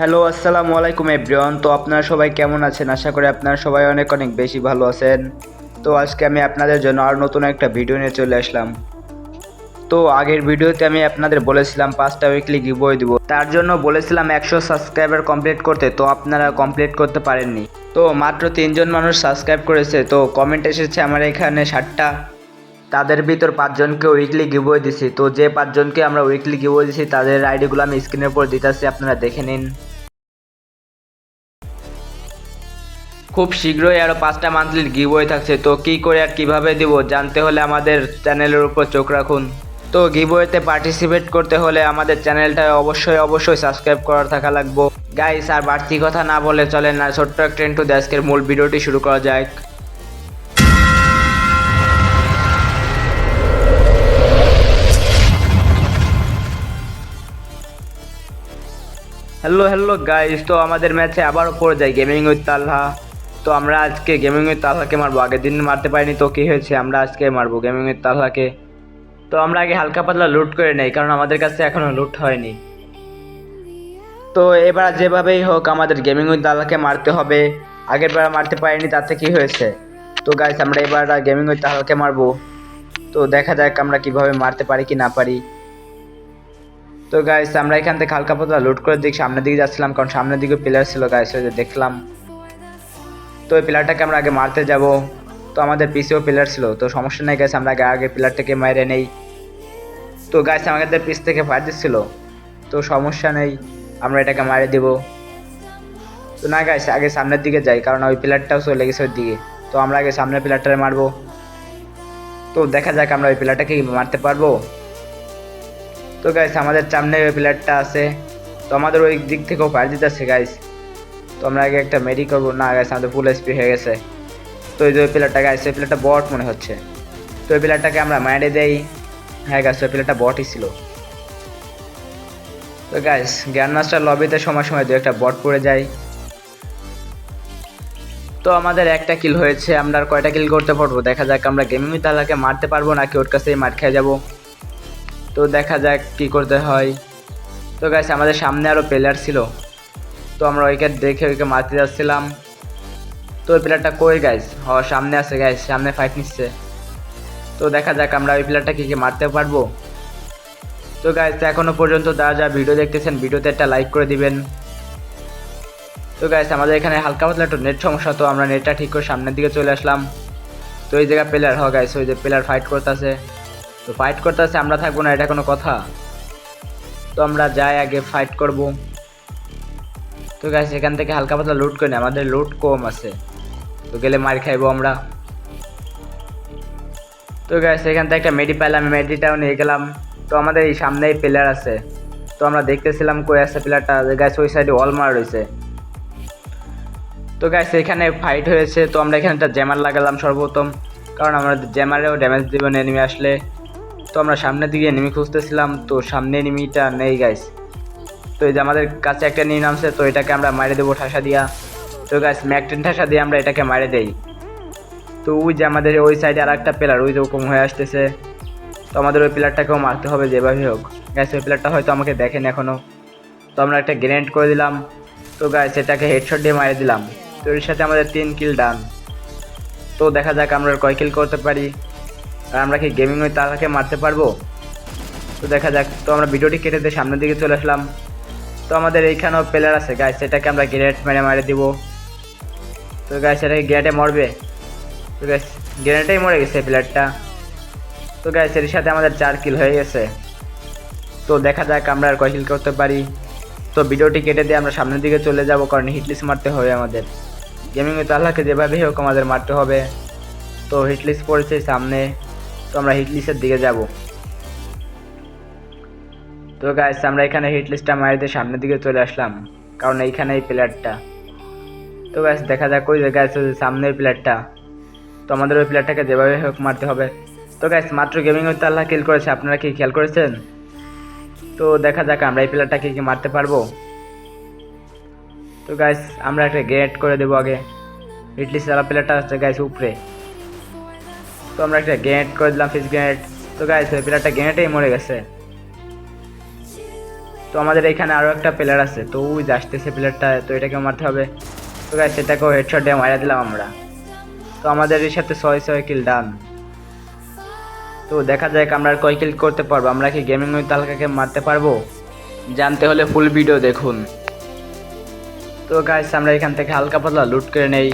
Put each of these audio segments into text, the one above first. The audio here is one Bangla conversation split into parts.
হ্যালো আসসালামু আলাইকুম এভরিওয়ান তো আপনারা সবাই কেমন আছেন? আশা করি আপনারা সবাই অনেক অনেক বেশি ভালো আছেন। তো আজকে আমি আপনাদের জন্য আর নতুন একটা ভিডিও নিয়ে চলে আসলাম। তো আগের ভিডিওতে আমি আপনাদের বলেছিলাম পাঁচটা উইকলি গিভওয়ে দিব। তার জন্য বলেছিলাম একশো সাবস্ক্রাইবার কমপ্লিট করতে, তো আপনারা কমপ্লিট করতে পারেননি। তো মাত্র তিনজন মানুষ সাবস্ক্রাইব করেছে, তো কমেন্ট এসেছে আমার এখানে ষাটটা। তাদের ভিতর পাঁচজনকে উইকলি গিভওয়ে দিছি। তো যে পাঁচজনকে আমরা উইকলি গিভওয়ে দিছি, তাদের আইডিগুলো আমি স্ক্রিনের উপর দিতেছি, আপনারা দেখে নিন। খুব শীঘ্রই আরও পাঁচটা মান্থলির গিভওয়ে থাকছে। তো কী করে আর কীভাবে দিব? জানতে হলে আমাদের চ্যানেলের উপর চোখ রাখুন। তো গিভওয়েতে পার্টিসিপেট করতে হলে আমাদের চ্যানেলটা অবশ্যই অবশ্যই সাবস্ক্রাইব করা থাকা লাগবো। গাইস আর বাড়তি কথা না বলে চলেন না ছোট্ট একটা ট্রেন টু আজকের মূল ভিডিওটি শুরু করা যাক। হ্যালো হ্যালো গাইস তো আমাদের ম্যাচে আবারও পড়ে যায় গেমিং উইথ তালহা তো আমরা আজকে গেমিং উইথ তালহাকে মারবো। আগের দিন মারতে পারিনি তো কী হয়েছে? আমরা আজকে মারবো গেমিং উইথ তালহাকে। তো আমরা আগে হালকা পাতলা লুট করে নেই, কারণ আমাদের কাছে এখনও লুট হয়নি। তো এবার যেভাবেই হোক আমাদের গেমিং উইথ তালহাকে মারতে হবে। আগের বার মারতে পারিনি, তাতে কি হয়েছে? তো গাইস আমরা এবার গেমিং উইথ তালহাকে মারবো। তো দেখা যাক আমরা কীভাবে মারতে পারি কি না পারি। তো গাইস আমরা এখান থেকে হালকা পাতলা লুট করে দিক। সামনের দিকে যাচ্ছিলাম, কারণ সামনের দিকে প্লেয়ার ছিল গাইস দেখলাম। তো ওই প্লেয়ারটাকে আমরা আগে মারতে যাব। তো আমাদের পিসিও প্লেয়ার ছিল, তো সমস্যা নেই গাইস আমরা আগে আগে প্লেয়ারটাকে মেরে নেই। তো গাছ আমাদের পিস থেকে ফায়ার দিচ্ছিল, তো সমস্যা নেই, আমরা এটাকে মারে দিব। তো না গাছ আগে সামনের দিকে যাই, কারণ ওই প্লেয়ারটাও চলে গেছে ওর দিকে। তো আমরা আগে সামনের প্লেয়ারটারে মারবো। তো দেখা যাক আমরা ওই প্লেয়ারটাকে মারতে পারব। তো গাইস আমাদের সামনে ওই প্লেয়ারটা আছে। তো আমাদের ওই দিক থেকেও ফায়ার দিতেছে গাইস তো আমরা আগে একটা মেডি করব। না গাইস আমাদের ফুল এসপি হয়ে গেছে। তো ওই যে ওই প্লেয়ারটা গাইস ওই প্লেয়ারটা বট মনে হচ্ছে। তো ওই প্লেয়ারটাকে আমরা মারে দেই। হ্যাঁ গাইস ওই প্লেয়ারটা বটই ছিল। তো গাইস গ্র্যান্ড মাস্টার লবিতে সময় সময় দু একটা বট পড়ে যায়। তো আমাদের একটা কিল হয়েছে। আমরা আর কয়টা কিল করতে পারব? দেখা যাক আমরা গেমিং তালাকে মারতে পারব নাকি ওর কাছেই মার খেয়ে যাব। তো দেখা যাক কি করতে হয়। তো গাইস আমাদের সামনে আরও প্লেয়ার ছিল। তো আমরা ওইকে দেখে ওইকে মারতে যাচ্ছিলাম। তো ওই প্লেয়ারটা কই গাইস হ, সামনে আছে গাইস সামনে ফাইট নিচ্ছে। তো দেখা যাক আমরা ওই প্লেয়ারটা কি কি মারতে পারব। তো গাইস এখনও পর্যন্ত যারা যা ভিডিও দেখতেছেন ভিডিওতে একটা লাইক করে দিবেন। তো গাইস আমাদের এখানে হালকা পাতলা একটু নেট সমস্যা, তো আমরা নেটটা ঠিক করে সামনের দিকে চলে আসলাম। তো এই জায়গায় প্লেয়ার হ গাইস ওই যে প্লেয়ার ফাইট করতেছে। তো ফাইট করতেছে, আমরা থাকব না, এটা কোনো কথা। তো আমরা যাই আগে ফাইট করব। তো গাইস এখান থেকে হালকা পাতলা লুট করে নি, আমাদের লুট কম আছে। তো গেলে মার খাইবো আমরা। তো গাইস এখান থেকে একটা মেডি পাইলাম মেডিটাও নিয়ে গেলাম। তো আমাদের এই সামনেই প্লেয়ার আছে। তো আমরা দেখতেছিলাম কই আছে প্লেয়ারটা গাইস ওই সাইডে অল মার রয়েছে। তো গাইস এখানে ফাইট হয়েছে। তো আমরা এখানে একটা জ্যামার লাগালাম সর্বপ্রথম। কারণ আমরা জ্যামারেও ড্যামেজ দেবেন এনিমি আসলে। তো আমরা সামনের দিকে এনিমি খুঁজতেছিলাম। তো সামনে এনিমিটা নেই গাইস তো এই যে আমাদের কাছে একটা নিয়ে নামছে তো এটাকে আমরা মারে দেবো ঠাসা দিয়া। তো গাইস ম্যাকটেন ঠাসা দিয়ে আমরা এটাকে মারে দেই। তো ওই যে আমাদের ওই সাইডে আর একটা প্লেয়ার ওই যে ওরকম হয়ে আসতেছে। তো আমাদের ওই প্লেয়ারটাকেও মারতে হবে যেভাবে হোক। গ্যাস ওই প্লেয়ারটা হয়তো আমাকে দেখেন এখনও তো আমরা একটা গ্রেনেড করে দিলাম। তো গাইস এটাকে হেডশট দিয়ে মারে দিলাম। তো এর সাথে আমাদের তিন কিল ডান তো দেখা যাক আমরা কয় কিল করতে পারি। আর আমরা কি গেমিং ওই তাকে মারতে পারব? তো দেখা যাক। তো আমরা ভিডিওটি কেটে দিয়ে সামনের দিকে চলে আসলাম। তো আমাদের এইখানেও প্লেয়ার আছে গাইস এটাকে আমরা গ্রেনেড মেরে মারে দিব। তো গাইস এটাকে গ্রেনেডে মরবে। তো গাইস গ্রেনেডেই মরে গেছে প্লেয়ারটা তো গাইস এর সাথে আমাদের চার কিল হয়ে গেছে। তো দেখা যাক আমরা আর কয় কিল করতে পারি। তো ভিডিওটি কেটে দিয়ে আমরা সামনের দিকে চলে যাব, কারণ হিটলিস মারতে হবে আমাদের। গেমিং উইথ আল্লাহকে যেভাবেই হোক আমাদের মারতে হবে। তো হিটলিস পড়েছে সামনে। তো আমরা হিটলিসের দিকে যাব। তো গাইস আমরা এখানে হিটলিস্টটা মারিতে সামনের দিকে চলে আসলাম, কারণ এইখানে এই প্লেয়ারটা তো গাইস দেখা যাক ওই আছে সামনের প্লেয়ারটা তো আমাদের ওই প্লেয়ারটাকে যেভাবে হোক মারতে হবে। তো গাইস মাত্র গেমিং উইথ আল্লাহ কিল করেছে। আপনারা কি খেয়াল করেছেন? তো দেখা যাক আমরা এই প্লেয়ারটাকে কি মারতে পারব। তো গাইস আমরা একটা গ্রেট করে দেবো আগে। ইডলি সারা প্লেয়ারটা হচ্ছে গাইস উপরে। তো আমরা একটা গ্রেনেড করে দিলাম ফিস গ্রেনেড তো গাইস ওই প্লেয়ারটা গ্রেনেডেই মরে গেছে। তো আমাদের এখানে আরও একটা প্লেয়ার আছে। তো ওই আসতেছে প্লেয়ারটা তো এটাকে মারতে হবে। তো গাইস সেটাকেও হেডশট দিয়ে মারা দিলাম আমরা। তো আমাদের এর সাথে ছয় ছয় কিল ডান তো দেখা যাক আমরা কয় কিল করতে পারব। আমরা কি গেমিং ওই তালকাকে মারতে পারব? জানতে হলে ফুল ভিডিও দেখুন। তো গাইস আমরা এখান থেকে হালকা পাতলা লুট করে নেই।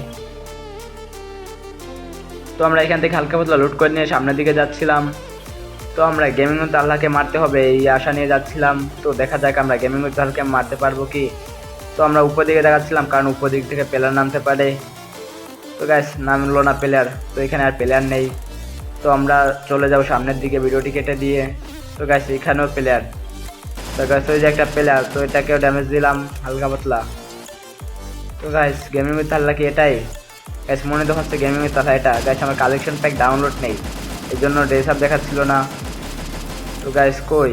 তো আমরা এখান থেকে হালকা পাতলা লুট করে নিয়ে সামনের দিকে যাচ্ছিলাম। তো আমরা গেমিং তাল্লাকে মারতে হবে, এই আশা নিয়ে যাচ্ছিলাম। তো দেখা যাক আমরা গেমিং তাল্লাকে মারতে পারব কি। তো আমরা উপর দিকে দেখাচ্ছিলাম, কারণ উপর দিক থেকে প্লেয়ার নামতে পারে। তো গ্যাস নামলো না প্লেয়ার তো এখানে আর প্লেয়ার নেই। তো আমরা চলে যাব সামনের দিকে ভিডিওটি কেটে দিয়ে। তো গ্যাস এখানেও প্লেয়ার তো গ্যাস ওই যে একটা প্লেয়ার তো এটাকেও ড্যামেজ দিলাম, হালকা পাতলা। তো গ্যাস গেমিং উইথ তাল্লা কি এটাই? গ্যাস মনে তো হচ্ছে গেমিং উইথ তাল্লা এটা। গ্যাস আমার কালেকশন প্যাক ডাউনলোড নেই। এই জন্য ড্রেস আপ দেখাচ্ছিল না। তো গাইস কই?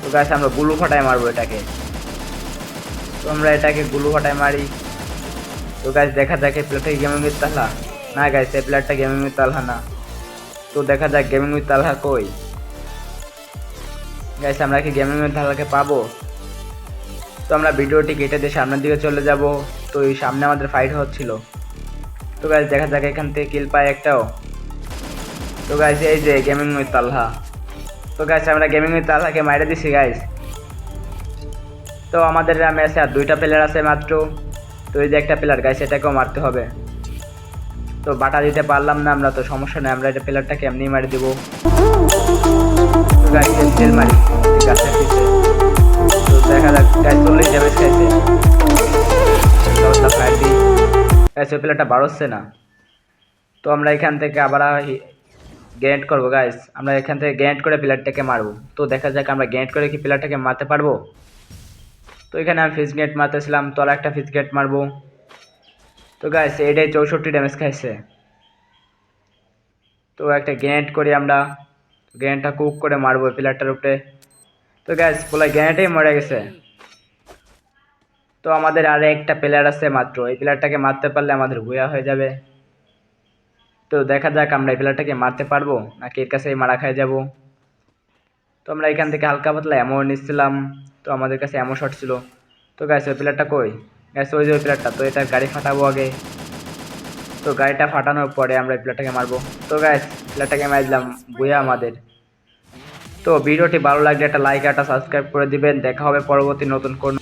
তো গাইস আমরা গুলু ফাটায় মারবো এটাকে। তো আমরা এটাকে গুলু ফাটায় মারি। তো গাইস দেখা যাক এই প্লেয়ারটা গেমিং উইথ তালহা। না গাইস এই প্লেয়ারটা গেমিং উইথ তালহা না। তো দেখা যাক গেমিং উইথ তালহা কই। গাইস আমরা কি গেমিং উইথ তালহাকে পাবো? তো আমরা ভিডিওটি কেটে দিয়ে সামনের দিকে চলে যাব। তো এই সামনে আমাদের ফাইট হচ্ছিল। তো গাইস দেখা যাক এখান থেকে কিল পাই একটাও। তো গাইস এই যে গেমিং উইথ তালহা। তো গাইস আমরা গেমিং উইথ তালহাকে মাইরে দিছি গাইস তো আমাদের ম্যাচে আর দুইটা প্লেয়ার আছে মাত্র। তো এই যে একটা প্লেয়ার গাইস এটাকেও মারতে হবে। তো বাটা দিতে পারলাম না আমরা, তো সমস্যা নেই, আমরা এটা প্লেয়ারটাকে এমনি মারি দিব। মারি গাছের পিছে তো দেখা যাক গাইস চল্লিশ ড্যামেজ খাইছে। প্লেয়ারটা বাড়ছে না। তো আমরা এখান থেকে আবার গ্যানেট করব গাইস আমরা এখান থেকে গ্যানেট করে প্লেয়ারটাকে মারবো। তো দেখা যাক আমরা গ্যানেট করে কি প্লেয়ারটাকে মারতে পারব। তো এখানে আমি ফিস গেট মারতেছিলাম, তো আর একটা ফিস গেট মারবো। তো গাইস এটাই চৌষট্টি ড্যামেজ খাইছে। তো একটা গ্রেনেড করি আমরা। গ্রেনেডটা কুক করে মারবো প্লেয়ারটার উপরে। তো গ্যাস বলে গ্রেনেডেই মরে গেছে। তো আমাদের আর একটা প্লেয়ার আছে মাত্র। এই প্লেয়ারটাকে মারতে পারলে আমাদের বুয়া হয়ে যাবে। তো দেখা যাক আমরা এই প্লেয়ারটাকে মারতে পারব নাকি এর কাছেই মারা খাই যাব। তো আমরা এখান থেকে হালকা পাতলা এমন নিচ্ছিলাম, তো আমাদের কাছে এমন শট ছিল। তো গ্যাস ওই প্লেয়ারটা কই? গ্যাস ওই যে ওই প্লেয়ারটা তো এটার গাড়ি ফাটাবো আগে। তো গাড়িটা ফাটানোর পরে আমরা এই প্লেয়ারটাকে মারবো। তো গ্যাস প্লেয়ারটাকে মার দিলাম বুয়া আমাদের। তো ভিডিওটি ভালো লাগলে একটা লাইক একটা সাবস্ক্রাইব করে দিবেন। দেখা হবে পরবর্তী নতুন কোন